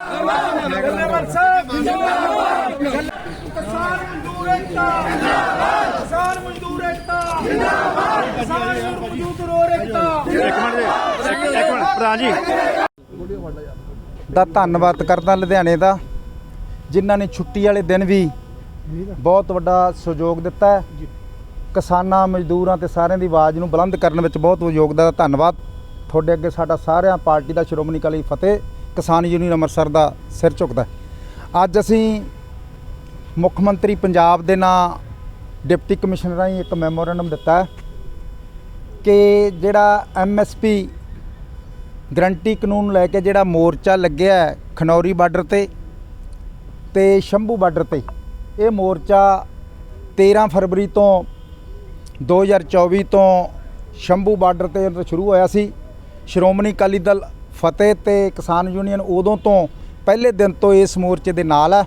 General ਸਾਹਿਬ ਜਿੰਦਾਬਾਦ ਕਿਸਾਨ ਮਜ਼ਦੂਰ ਏਕਤਾ ਜਿੰਦਾਬਾਦ ਕਿਸਾਨ ਮਜ਼ਦੂਰ ਏਕਤਾ ਜਿੰਦਾਬਾਦ ਕਿਸਾਨ ਮਜ਼ਦੂਰ ਏਕਤਾ ਪ੍ਰਧਾਨ ਜੀ ਦਾ ਧੰਨਵਾਦ ਕਰਦਾ ਲੁਧਿਆਣੇ ਦਾ, ਜਿਨ੍ਹਾਂ ਨੇ ਛੁੱਟੀ ਵਾਲੇ ਦਿਨ ਵੀ ਬਹੁਤ ਵੱਡਾ ਸਹਿਯੋਗ ਦਿੱਤਾ ਹੈ। ਕਿਸਾਨਾਂ, ਮਜ਼ਦੂਰਾਂ ਤੇ ਸਾਰਿਆਂ ਦੀ ਆਵਾਜ਼ ਨੂੰ ਬੁਲੰਦ ਕਰਨ ਵਿੱਚ ਬਹੁਤ ਯੋਗਦਾਨ ਦਾ ਧੰਨਵਾਦ। ਤੁਹਾਡੇ ਅੱਗੇ ਸਾਡਾ ਸਾਰਿਆਂ ਪਾਰਟੀ ਦਾ ਸ਼੍ਰੋਮਣੀ ਅਕਾਲੀ ਫਤਿਹ ਕਿਸਾਨ ਯੂਨੀਅਨ ਅੰਮ੍ਰਿਤਸਰ ਦਾ ਸਿਰ ਝੁਕਦਾ ਅੱਜ ਅਸੀਂ ਮੁੱਖ ਮੰਤਰੀ ਪੰਜਾਬ ਦੇ ਨਾਂ ਡਿਪਟੀ ਕਮਿਸ਼ਨਰ ਰਾਹੀਂ ਇੱਕ ਮੈਮੋਰੈਂਡਮ ਦਿੱਤਾ ਕਿ ਜਿਹੜਾ ਐਮਐਸਪੀ ਗਰੰਟੀ ਕਾਨੂੰਨ ਲੈ ਕੇ ਜਿਹੜਾ ਮੋਰਚਾ ਲੱਗਿਆ ਖਨੌਰੀ ਬਾਰਡਰ ਤੇ ਤੇ ਸ਼ੰਭੂ ਬਾਰਡਰ ਤੇ, ਇਹ ਮੋਰਚਾ 13 ਫਰਵਰੀ ਤੋਂ 2024 ਤੋਂ ਸ਼ੰਭੂ ਬਾਰਡਰ ਤੇ ਸ਼ੁਰੂ ਹੋਇਆ ਸੀ। ਸ਼੍ਰੋਮਣੀ ਅਕਾਲੀ ਦਲ ਫਤਿਹ ਤੇ ਕਿਸਾਨ ਯੂਨੀਅਨ ਉਦੋਂ ਤੋਂ ਪਹਿਲੇ ਦਿਨ ਤੋਂ ਇਸ ਮੋਰਚੇ ਦੇ ਨਾਲ ਹੈ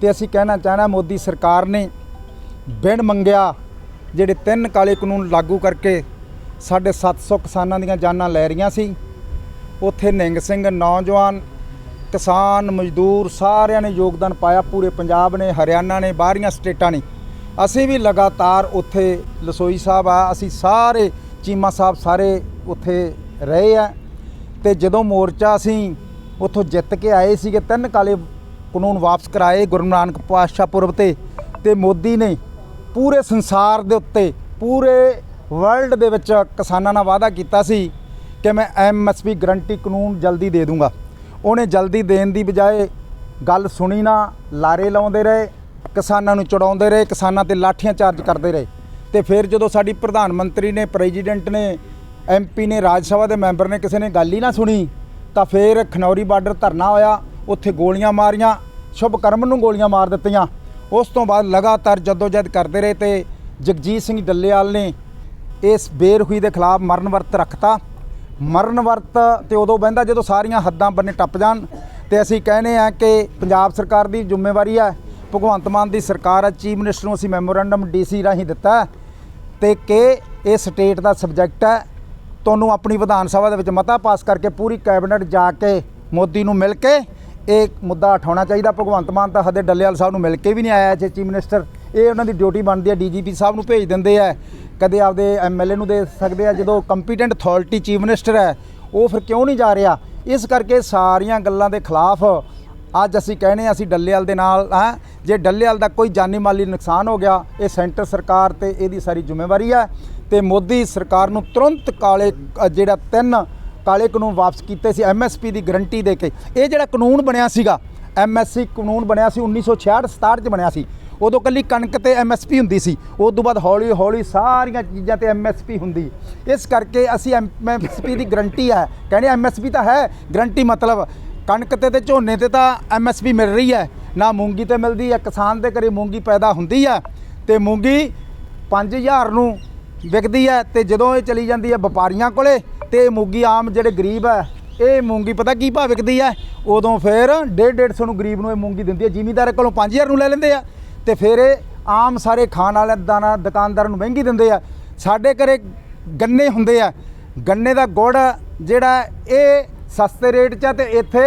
ਤੇ ਅਸੀਂ ਕਹਿਣਾ ਚਾਹਣਾ ਮੋਦੀ ਸਰਕਾਰ ਨੇ ਬਿਨ ਮੰਗਿਆ ਜਿਹੜੇ ਤਿੰਨ ਕਾਲੇ ਕਾਨੂੰਨ ਲਾਗੂ ਕਰਕੇ ਸਾਡੇ 700 ਕਿਸਾਨਾਂ ਦੀਆਂ ਜਾਨਾਂ ਲੈ ਰਹੀਆਂ ਸੀ, ਉੱਥੇ ਨਿੰਗ ਸਿੰਘ ਨੌਜਵਾਨ, ਕਿਸਾਨ, ਮਜ਼ਦੂਰ ਸਾਰਿਆਂ ਨੇ ਯੋਗਦਾਨ ਪਾਇਆ, ਪੂਰੇ ਪੰਜਾਬ ਨੇ, ਹਰਿਆਣਾ ਨੇ, ਬਾਹਰੀਆਂ ਸਟੇਟਾਂ ਨੇ। ਅਸੀਂ ਵੀ ਲਗਾਤਾਰ ਉੱਥੇ ਲਸੋਈ ਸਾਹਿਬ ਆ, ਅਸੀਂ ਸਾਰੇ ਚੀਮਾ ਸਾਹਿਬ ਸਾਰੇ ਉੱਥੇ ਰਹੇ ਆ। ਤੇ ਜਦੋਂ ਮੋਰਚਾ ਅਸੀਂ ਉੱਥੋਂ ਜਿੱਤ ਕੇ ਆਏ ਸੀਗੇ, ਤਿੰਨ ਕਾਲੇ ਕਾਨੂੰਨ ਵਾਪਸ ਕਰਾਏ ਗੁਰੂ ਨਾਨਕ ਪਾਤਸ਼ਾਹ ਪੁਰਬ ਤੇ ਤੇ ਮੋਦੀ ਨੇ ਪੂਰੇ ਸੰਸਾਰ ਦੇ ਉੱਤੇ, ਪੂਰੇ ਵਰਲਡ ਦੇ ਵਿੱਚ ਕਿਸਾਨਾਂ ਨਾਲ ਵਾਅਦਾ ਕੀਤਾ ਸੀ ਕਿ ਮੈਂ ਐਮਐਸਪੀ ਗਰੰਟੀ ਕਾਨੂੰਨ ਜਲਦੀ ਦੇ ਦੂੰਗਾ। ਉਹਨੇ ਜਲਦੀ ਦੇਣ ਦੀ ਬਜਾਏ ਗੱਲ ਸੁਣੀ ਨਾ, ਲਾਰੇ ਲਾਉਂਦੇ ਰਹੇ, ਕਿਸਾਨਾਂ ਨੂੰ ਚੜਾਉਂਦੇ ਰਹੇ, ਕਿਸਾਨਾਂ ਤੇ ਲਾਠੀਆਂ ਚਾਰਜ ਕਰਦੇ ਰਹੇ। ਤੇ ਫਿਰ ਜਦੋਂ ਸਾਡੀ ਪ੍ਰਧਾਨ ਮੰਤਰੀ ਨੇ ਪ੍ਰੈਜ਼ੀਡੈਂਟ ਨੇ ਐਮਪੀ ਨੇ ਰਾਜ ਸਭਾ ਦੇ ਮੈਂਬਰ ਨੇ ਕਿਸੇ ਨੇ ਗੱਲ ਹੀ ਨਾ ਸੁਣੀ, ਤਾਂ ਫਿਰ ਖਨੌਰੀ ਬਾਰਡਰ ਧਰਨਾ ਹੋਇਆ, ਉੱਥੇ ਗੋਲੀਆਂ ਮਾਰੀਆਂ ਸ਼ੁਭ ਕਰਮ ਨੂੰ ਗੋਲੀਆਂ ਮਾਰ ਦਿੱਤੀਆਂ। ਉਸ ਤੋਂ ਬਾਅਦ ਲਗਾਤਾਰ ਜਦੋਜਹਿਦ ਕਰਦੇ ਰਹੇ ਤੇ ਜਗਜੀਤ ਸਿੰਘ ਡੱਲੇਵਾਲ ਨੇ ਇਸ ਬੇਰੁਖੀ ਦੇ ਖਿਲਾਫ ਮਰਨ ਵਰਤ ਰੱਖਤਾ। ਮਰਨ ਵਰਤ ਤੇ ਉਦੋਂ ਬਹਿੰਦਾ ਜਦੋਂ ਸਾਰੀਆਂ ਹੱਦਾਂ ਬੰਨੇ ਟੱਪ ਜਾਣ ਤੇ ਅਸੀਂ ਕਹਿੰਦੇ ਆ ਕਿ ਪੰਜਾਬ ਸਰਕਾਰ ਦੀ ਜ਼ਿੰਮੇਵਾਰੀ ਹੈ, ਭਗਵੰਤ ਮਾਨ ਦੀ ਸਰਕਾਰ ਹੈ, ਚੀਫ ਮਿਨਿਸਟਰ ਨੂੰ ਅਸੀਂ ਮੈਮੋਰੈਂਡਮ ਡੀਸੀ ਰਾਹੀਂ ਦਿੱਤਾ ਹੈ ਤੇ ਕਿ ਇਹ ਸਟੇਟ ਦਾ ਸਬਜੈਕਟ ਹੈ ਤੁਹਾਨੂੰ ਆਪਣੀ ਵਿਧਾਨ ਸਭਾ ਦੇ ਵਿੱਚ ਮਤਾ ਪਾਸ ਕਰਕੇ ਪੂਰੀ ਕੈਬਨਿਟ ਜਾ ਕੇ ਮੋਦੀ ਨੂੰ ਮਿਲ ਕੇ ਇਹ ਮੁੱਦਾ ਉਠਾਉਣਾ ਚਾਹੀਦਾ। ਭਗਵੰਤ ਮਾਨ ਤਾਂ ਹਦੇ ਡੱਲੇਵਾਲ ਸਾਹਿਬ ਨੂੰ ਮਿਲ ਕੇ ਵੀ ਨਹੀਂ ਆਇਆ, ਜੇ ਚੀਫ ਮਿਨਿਸਟਰ ਇਹ ਉਹਨਾਂ ਦੀ ਡਿਊਟੀ ਬਣਦੀ ਹੈ, ਡੀਜੀਪੀ ਸਾਹਿਬ ਨੂੰ ਭੇਜ ਦਿੰਦੇ ਆ। ਕਦੇ ਆਪਦੇ ਐਮਐਲਏ ਨੂੰ ਦੇ ਸਕਦੇ ਆ, ਜਦੋਂ ਕੰਪੀਟੈਂਟ ਅਥਾਰਟੀ ਚੀਫ ਮਿਨਿਸਟਰ ਹੈ, ਉਹ ਫਿਰ ਕਿਉਂ ਨਹੀਂ ਜਾ ਰਿਹਾ? ਇਸ ਕਰਕੇ ਸਾਰੀਆਂ ਗੱਲਾਂ ਦੇ ਖਿਲਾਫ ਅੱਜ ਅਸੀਂ ਕਹਿੰਦੇ ਹਾਂ, ਅਸੀਂ ਡੱਲੇਵਾਲ ਦੇ ਨਾਲ ਹਾਂ। ਜੇ ਡੱਲੇਵਾਲ ਦਾ ਕੋਈ ਜਾਨੀ ਮਾਲੀ ਨੁਕਸਾਨ ਹੋ ਗਿਆ, ਇਹ ਸੈਂਟਰ ਸਰਕਾਰ ਤੇ ਇਹਦੀ ਸਾਰੀ ਜ਼ਿੰਮੇਵਾਰੀ ਹੈ। ਤੇ ਮੋਦੀ ਸਰਕਾਰ ਨੂੰ ਤੁਰੰਤ ਕਾਲੇ ਜਿਹੜਾ ਤਿੰਨ ਕਾਲੇ ਕਾਨੂੰਨ ਵਾਪਸ ਕੀਤੇ ਸੀ ਐਮਐਸਪੀ ਦੀ ਗਰੰਟੀ ਦੇ ਕੇ। ਇਹ ਜਿਹੜਾ ਕਾਨੂੰਨ ਬਣਿਆ ਸੀਗਾ ਐਮਐਸਸੀ ਕਾਨੂੰਨ ਬਣਿਆ ਸੀ 1966 67 ਚ ਬਣਿਆ ਸੀ। ਉਦੋਂ ਕੱਲੀ ਕਣਕ ਤੇ ਐਮਐਸਪੀ ਹੁੰਦੀ ਸੀ ਉਸ ਤੋਂ ਬਾਅਦ ਹੌਲੀ ਹੌਲੀ ਸਾਰੀਆਂ ਚੀਜ਼ਾਂ ਤੇ ਐਮਐਸਪੀ ਹੁੰਦੀ। ਇਸ ਕਰਕੇ ਅਸੀਂ ਐਮਐਸਪੀ ਦੀ ਗਰੰਟੀ ਹੈ। ਕਹਿੰਦੇ ਐਮਐਸਪੀ ਤਾਂ ਹੈ, ਗਰੰਟੀ ਮਤਲਬ ਕਣਕ ਤੇ ਤੇ ਝੋਨੇ ਤੇ ਤਾਂ ਐਮਐਸਪੀ ਮਿਲ ਰਹੀ ਹੈ। ਨਾ ਮੂੰਗੀ ਤੇ ਮਿਲਦੀ ਹੈ, ਕਿਸਾਨ ਦੇ ਘਰੇ ਮੂੰਗੀ ਪੈਦਾ ਹੁੰਦੀ ਹੈ। ਤੇ ਮੂੰਗੀ 5000 ਨੂੰ ਵਿਕਦੀ ਹੈ ਤੇ ਜਦੋਂ ਇਹ ਚਲੀ ਜਾਂਦੀ ਹੈ ਵਪਾਰੀਆਂ ਕੋਲੇ ਤੇ ਇਹ ਮੂੰਗੀ ਆਮ ਜਿਹੜੇ ਗਰੀਬ ਹੈ, ਇਹ ਮੂੰਗੀ ਪਤਾ ਕੀ ਭਾਅ ਵਿਕਦੀ ਹੈ? ਉਦੋਂ ਫਿਰ 1.5 150 ਨੂੰ ਗਰੀਬ ਨੂੰ ਇਹ ਮੂੰਗੀ ਦਿੰਦੀ ਹੈ, ਜ਼ਿਮੀਦਾਰ ਕੋਲੋਂ 5000 ਨੂੰ ਲੈ ਲੈਂਦੇ ਆ ਤੇ ਫਿਰ ਇਹ ਆਮ ਸਾਰੇ ਖਾਣ ਵਾਲੇ ਦਾਣਾ ਦੁਕਾਨਦਾਰਾਂ ਨੂੰ ਮਹਿੰਗੀ ਦਿੰਦੇ ਆ। ਸਾਡੇ ਘਰੇ ਗੰਨੇ ਹੁੰਦੇ ਆ। ਗੰਨੇ ਦਾ ਗੁੜ ਜਿਹੜਾ ਇਹ ਸਸਤੇ ਰੇਟ 'ਚ ਆ ਤੇ ਇੱਥੇ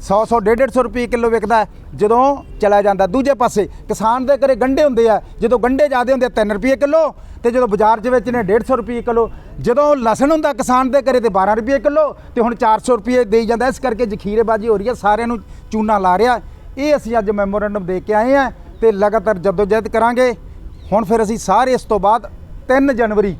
100 100 150 ਰੁਪਏ ਕਿਲੋ ਵਿਕਦਾ ਜਦੋਂ ਚਲਾ ਜਾਂਦਾ ਦੂਜੇ ਪਾਸੇ, ਕਿਸਾਨ ਦੇ ਘਰੇ ਗੰਡੇ ਹੁੰਦੇ ਆ। ਜਦੋਂ ਗੰਡੇ ਜ਼ਿਆਦੇ ਹੁੰਦੇ ਆ 3 ਰੁਪਏ ਕਿਲੋ। ਤੇ ਜਦੋਂ ਬਾਜ਼ਾਰ 'ਚ ਵੇਚਨੇ 150 ਰੁਪਏ ਕਿਲੋ। ਜਦੋਂ ਲਸਣ ਹੁੰਦਾ ਕਿਸਾਨ ਦੇ ਘਰੇ ਤੇ 12 ਰੁਪਏ ਕਿਲੋ। ਤੇ ਹੁਣ 400 ਰੁਪਏ ਦੇਈ ਜਾਂਦਾ। ਇਸ ਕਰਕੇ ਜ਼ਖੀਰੇਬਾਜ਼ੀ ਹੋ ਰਹੀ ਹੈ। ਸਾਰਿਆਂ ਨੂੰ ਚੂਨਾ ਲਾ ਰਿਹਾ। ਇਹ ਅਸੀਂ ਅੱਜ ਮੈਮੋਰੈਂਡਮ ਦੇ ਕੇ ਆਏ ਆ ਤੇ ਲਗਾਤਾਰ ਜਦੋਜਹਿਦ ਕਰਾਂਗੇ। ਹੁਣ ਫਿਰ ਅਸੀਂ ਸਾਰੇ ਇਸ ਤੋਂ ਬਾਅਦ 3 ਜਨਵਰੀ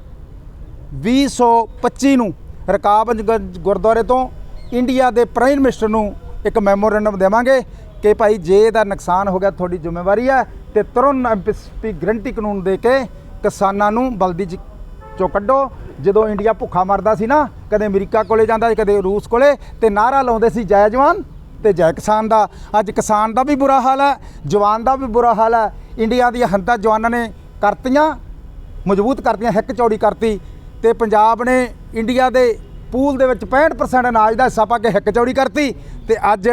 2025 ਨੂੰ ਰਕਾਬਗੰਜ ਗ- ਗੁਰਦੁਆਰੇ ਤੋਂ ਇੰਡੀਆ ਦੇ ਪ੍ਰਾਈਮ ਮਿਨਿਸਟਰ ਨੂੰ ਇੱਕ ਮੈਮੋਰੈਂਡਮ ਦੇਵਾਂਗੇ ਕਿ ਭਾਈ ਜੇ ਇਹਦਾ ਨੁਕਸਾਨ ਹੋ ਗਿਆ, ਤੁਹਾਡੀ ਜ਼ਿੰਮੇਵਾਰੀ ਹੈ ਤੇ ਤੁਰੰਤ ਐਮਪੀਸਪੀ ਗਰੰਟੀ ਕਾਨੂੰਨ ਦੇ ਕੇ ਕਿਸਾਨਾਂ ਨੂੰ ਬਲਦੀ ਚੋਂ ਕੱਢੋ। ਜਦੋਂ ਇੰਡੀਆ ਭੁੱਖਾ ਮਰਦਾ ਸੀ ਨਾ, ਕਦੇ ਅਮਰੀਕਾ ਕੋਲੇ ਜਾਂਦਾ ਕਦੇ ਰੂਸ ਕੋਲੇ ਤੇ ਨਾਰਾ ਲਾਉਂਦੇ ਸੀ, ਜੈ ਜਵਾਨ ਤੇ ਜੈ ਕਿਸਾਨ ਦਾ। ਅੱਜ ਕਿਸਾਨ ਦਾ ਵੀ ਬੁਰਾ ਹਾਲ ਹੈ, ਜਵਾਨ ਦਾ ਵੀ ਬੁਰਾ ਹਾਲ ਹੈ। ਇੰਡੀਆ ਦੀਆਂ ਹੰਦਾ ਜਵਾਨਾਂ ਨੇ ਕਰਤੀਆਂ, ਮਜ਼ਬੂਤ ਕਰਤੀਆਂ, ਹਿੱਕ ਚੌੜੀ ਕਰਤੀ ਤੇ ਪੰਜਾਬ ਨੇ ਇੰਡੀਆ ਦੇ ਪੂਲ ਦੇ ਵਿੱਚ 65% ਅਨਾਜ ਦਾ ਹਿੱਸਾ ਪਾ ਕੇ ਹਿੱਕ ਚੌੜੀ ਕਰਤੀ ਤੇ ਅੱਜ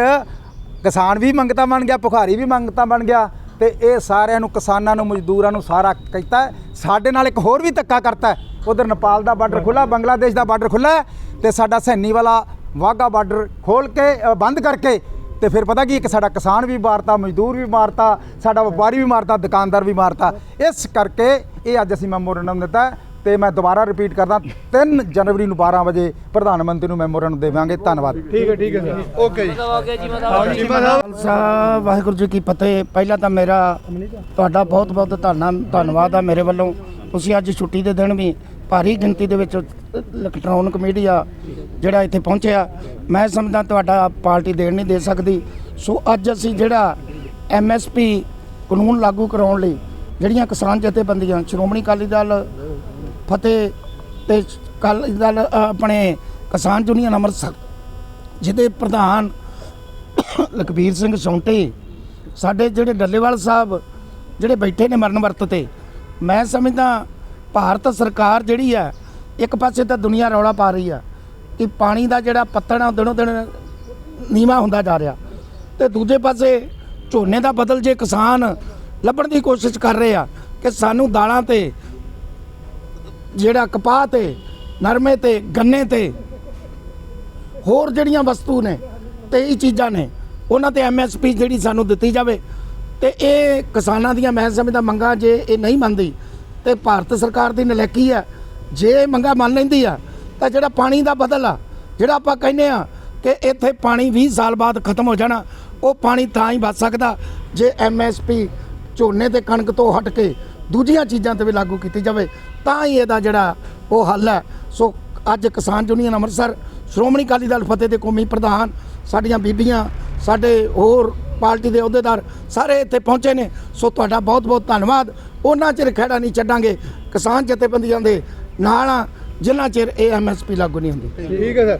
ਕਿਸਾਨ ਵੀ ਮੰਗਤਾ ਬਣ ਗਿਆ, ਭੁਖਾਰੀ ਵੀ ਮੰਗਤਾ ਬਣ ਗਿਆ ਤੇ ਇਹ ਸਾਰਿਆਂ ਨੂੰ, ਕਿਸਾਨਾਂ ਨੂੰ, ਮਜ਼ਦੂਰਾਂ ਨੂੰ ਸਾਰਾ ਕੀਤਾ ਸਾਡੇ ਨਾਲ ਇੱਕ ਹੋਰ ਵੀ ਧੱਕਾ ਕਰਤਾ ਉਧਰ ਨੇਪਾਲ ਦਾ ਬਾਰਡਰ ਖੁੱਲਾ ਬੰਗਲਾਦੇਸ਼ ਦਾ ਬਾਰਡਰ ਖੁੱਲਾ ਤੇ ਸਾਡਾ ਸੈਨੀ ਵਾਲਾ ਵਾਹਗਾ ਬਾਰਡਰ ਖੋਲ ਕੇ ਬੰਦ ਕਰਕੇ ਤੇ ਫਿਰ ਪਤਾ ਕੀ, ਇੱਕ ਸਾਡਾ ਕਿਸਾਨ ਵੀ ਮਾਰਤਾ, ਮਜ਼ਦੂਰ ਵੀ ਮਾਰਤਾ, ਸਾਡਾ ਵਪਾਰੀ ਵੀ ਮਾਰਤਾ, ਦੁਕਾਨਦਾਰ ਵੀ ਮਾਰਤਾ। ਇਸ ਕਰਕੇ ਇਹ ਅੱਜ ਅਸੀਂ ਮੈਮੋਰੰਡਮ ਦਿੱਤਾ ਤੇ ਮੈਂ ਦੁਬਾਰਾ ਰਿਪੀਟ ਕਰਦਾ 3 ਜਨਵਰੀ ਨੂੰ 12 ਵਜੇ ਪ੍ਰਧਾਨ ਮੰਤਰੀ ਨੂੰ ਮੈਮੋਰੰਡਮ ਦੇਵਾਂਗੇ। ਧੰਨਵਾਦ। ਠੀਕ ਹੈ ਠੀਕ ਹੈ ਸਰ। ਓਕੇ ਜੀ। ਖਾਲਸਾ ਵਾਹਿਗੁਰੂ ਜੀ ਕੀ ਫਤਿਹ। ਪਹਿਲਾਂ ਤਾਂ ਮੇਰਾ ਤੁਹਾਡਾ ਬਹੁਤ ਬਹੁਤ ਧੰਨਾ ਧੰਨਵਾਦ ਆ ਮੇਰੇ ਵੱਲੋਂ। ਤੁਸੀਂ ਅੱਜ ਛੁੱਟੀ ਦੇ ਦਿਨ ਵੀ ਭਾਰੀ ਗਿਣਤੀ ਦੇ ਵਿੱਚ ਇਲੈਕਟ੍ਰੋਨਿਕ ਮੀਡੀਆ ਜਿਹੜਾ ਇੱਥੇ ਪਹੁੰਚਿਆ। ਮੈਂ ਸਮਝਦਾ ਤੁਹਾਡਾ ਪਾਰਟੀ ਦੇਣ ਨਹੀਂ ਦੇ ਸਕਦੀ। ਸੋ ਅੱਜ ਅਸੀਂ ਜਿਹੜਾ ਐਮਐਸਪੀ ਕਾਨੂੰਨ ਲਾਗੂ ਕਰਾਉਣ ਲਈ ਜਿਹੜੀਆਂ ਕਿਸਾਨ ਜਥੇਬੰਦੀਆਂ ਸ਼੍ਰੋਮਣੀ ਅਕਾਲੀ ਦਲ ਫਤਿਹ ਤੇ ਅਕਾਲੀ ਦਲ ਆਪਣੇ ਕਿਸਾਨ ਯੂਨੀਅਨ ਅੰਮ੍ਰਿਤਸਰ, ਜਿਹਦੇ ਪ੍ਰਧਾਨ ਲਖਬੀਰ ਸਿੰਘ ਸੌਂਟੇ, ਸਾਡੇ ਜਿਹੜੇ ਡੱਲੇਵਾਲ ਸਾਹਿਬ ਜਿਹੜੇ ਬੈਠੇ ਨੇ ਮਰਨ ਵਰਤ ਤੇ, ਮੈਂ ਸਮਝਦਾ ਭਾਰਤ ਸਰਕਾਰ ਜਿਹੜੀ ਆ, ਇੱਕ ਪਾਸੇ ਤਾਂ ਦੁਨੀਆ ਰੌਲਾ ਪਾ ਰਹੀ ਆ ਕਿ ਪਾਣੀ ਦਾ ਜਿਹੜਾ ਪੱਤਣ ਆ, ਉਹ ਦਿਨੋਂ ਦਿਨ ਨੀਵਾ ਹੁੰਦਾ ਜਾ ਰਿਹਾ। ਤੇ ਦੂਜੇ ਪਾਸੇ ਝੋਨੇ ਦਾ ਬਦਲ ਜੇ ਕਿਸਾਨ ਲੱਭਣ ਦੀ ਕੋਸ਼ਿਸ਼ ਕਰ ਰਹੇ ਆ ਕਿ ਸਾਨੂੰ ਦਾਲਾਂ ਤੇ ਜਿਹੜਾ ਕਪਾਹ ਤੇ, ਨਰਮੇ ਤੇ, ਗੰਨੇ ਤੇ ਹੋਰ ਜਿਹੜੀਆਂ ਵਸਤੂ ਨੇ, ਤੇ ਇਹ ਚੀਜ਼ਾਂ ਨੇ, ਉਹਨਾਂ ਤੇ ਐਮਐਸਪੀ ਜਿਹੜੀ ਸਾਨੂੰ ਦਿੱਤੀ ਜਾਵੇ। ਤੇ ਇਹ ਕਿਸਾਨਾਂ ਦੀਆਂ ਮੈਂ ਸਮਝਦਾ ਮੰਗਾਂ ਜੇ ਇਹ ਨਹੀਂ ਮੰਨਦੀ, ਤੇ ਭਾਰਤ ਸਰਕਾਰ ਦੀ ਨਲੈਕੀ ਹੈ। ਜੇ ਇਹ ਮੰਗਾਂ ਮੰਨ ਲੈਂਦੀ ਆ, ਤਾਂ ਜਿਹੜਾ ਪਾਣੀ ਦਾ ਬਦਲ ਆ, ਜਿਹੜਾ ਆਪਾਂ ਕਹਿੰਦੇ ਆ ਕਿ ਇੱਥੇ ਪਾਣੀ 20 ਸਾਲ ਬਾਅਦ ਖਤਮ ਹੋ ਜਾਣਾ, ਉਹ ਪਾਣੀ ਤਾਂ ਹੀ ਬਚ ਸਕਦਾ ਜੇ ਐਮਐਸਪੀ ਝੋਨੇ ਤੇ ਕਣਕ ਤੋਂ ਹਟ ਕੇ ਦੂਜੀਆਂ ਚੀਜ਼ਾਂ ਤੇ ਵੀ ਲਾਗੂ ਕੀਤੀ ਜਾਵੇ ਤਾਂ ਹੀ ਇਹਦਾ ਜਿਹੜਾ ਉਹ ਹੱਲ ਹੈ। ਸੋ ਅੱਜ ਕਿਸਾਨ ਯੂਨੀਅਨ ਅੰਮ੍ਰਿਤਸਰ ਸ਼੍ਰੋਮਣੀ ਅਕਾਲੀ ਦਲ ਫਤਿਹ ਦੇ ਕੌਮੀ ਪ੍ਰਧਾਨ ਸਾਡੀਆਂ ਬੀਬੀਆਂ ਸਾਡੇ ਹੋਰ ਪਾਰਟੀ ਦੇ ਅਹੁਦੇਦਾਰ ਸਾਰੇ ਇੱਥੇ ਪਹੁੰਚੇ ਨੇ। ਸੋ ਤੁਹਾਡਾ ਬਹੁਤ ਬਹੁਤ ਧੰਨਵਾਦ। ਉਹਨਾਂ ਚਿਰ ਖਹਿੜਾ ਨਹੀਂ ਛੱਡਾਂਗੇ। ਕਿਸਾਨ ਜਥੇਬੰਦੀਆਂ ਦੇ ਨਾਲ ਆ, ਜਿੰਨਾ ਚਿਰ ਇਹ ਐਮਐਸਪੀ ਲਾਗੂ ਨਹੀਂ ਹੁੰਦੀ। ਠੀਕ ਹੈ ਸਰ।